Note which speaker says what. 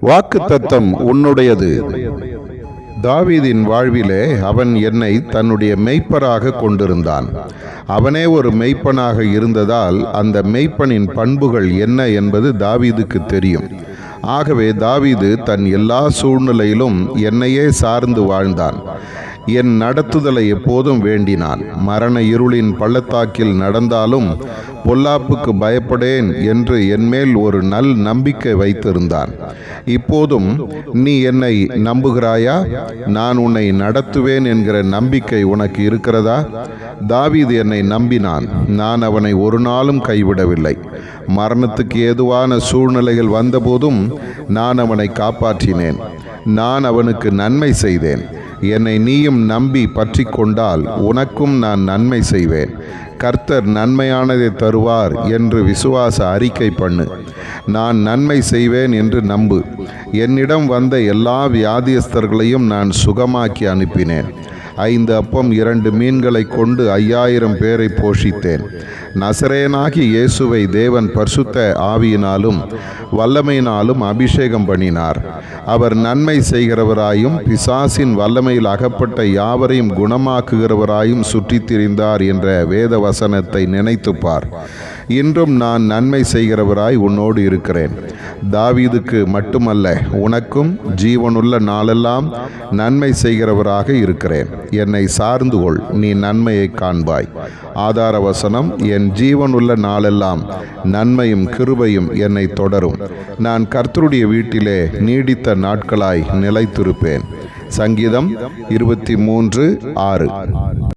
Speaker 1: வாக்கு தத்தம் உன்னுடையது. தாவீதின் வாழ்விலே அவன் என்னை தன்னுடைய மெய்ப்பராக கொண்டிருந்தான். அவனே ஒரு மெய்ப்பனாக இருந்ததால் அந்த மெய்ப்பனின் பண்புகள் என்ன என்பது தாவீதுக்கு தெரியும். ஆகவே தாவீது தன் எல்லா சூழ்நிலையிலும் என்னையே சார்ந்து வாழ்ந்தான். என் நடத்துதலை எப்போதும் வேண்டினான். மரண இருளின் பள்ளத்தாக்கில் நடந்தாலும் பொல்லாப்புக்கு பயப்படேன் என்று என்மேல் ஒரு நல் நம்பிக்கை வைத்திருந்தான். இப்போதும் நீ என்னை நம்புகிறாயா? நான் உன்னை நடத்துவேன் என்கிற நம்பிக்கை உனக்கு இருக்கிறதா? தாவீது என்னை நம்பினான். நான் அவனை ஒரு நாளும் கைவிடவில்லை. மரணத்துக்கு ஏதுவான சூழ்நிலைகள் வந்தபோதும் நான் அவனை காப்பாற்றினேன். நான் அவனுக்கு நன்மை செய்தேன். என்னை நீயும் நம்பி பற்றி கொண்டால் உனக்கும் நான் நன்மை செய்வேன். கர்த்தர் நன்மையானதை தருவார் என்று விசுவாச அறிக்கை பண்ணு. நான் நன்மை செய்வேன் என்று நம்பு. என்னிடம் வந்த எல்லா வியாதியஸ்தர்களையும் நான் சுகமாக்கி அனுப்பினேன். ஐந்து அப்பம் இரண்டு மீன்களை கொண்டு ஐயாயிரம் பேரை போஷித்தேன். நசரேனாகி இயேசுவை தேவன் பரிசுத்த ஆவியினாலும் வல்லமையினாலும் அபிஷேகம் பண்ணினார். அவர் நன்மை செய்கிறவராயும் பிசாசின் வல்லமையில் அகப்பட்ட யாவரையும் குணமாக்குகிறவராயும் சுற்றித் திரிந்தார் என்ற வேத வசனத்தை நினைத்துப்பார். இன்றும் நான் நன்மை செய்கிறவராய் உன்னோடு இருக்கிறேன். தாவீதுக்கு மட்டுமல்ல உனக்கும் ஜீவனுள்ள நாளெல்லாம் நன்மை செய்கிறவராக இருக்கிறேன். என்னை சார்ந்து கொள் நீ நன்மையை காண்பாய். ஆதார வசனம் என் ஜீவனுள்ள நாளெல்லாம் நன்மையும் கிருபையும் என்னை தொடரும். நான் கர்த்தருடைய வீட்டிலே நீடித்த நாட்களாய் நிலைத்திருப்பேன். சங்கீதம் இருபத்தி மூன்று ஆறு.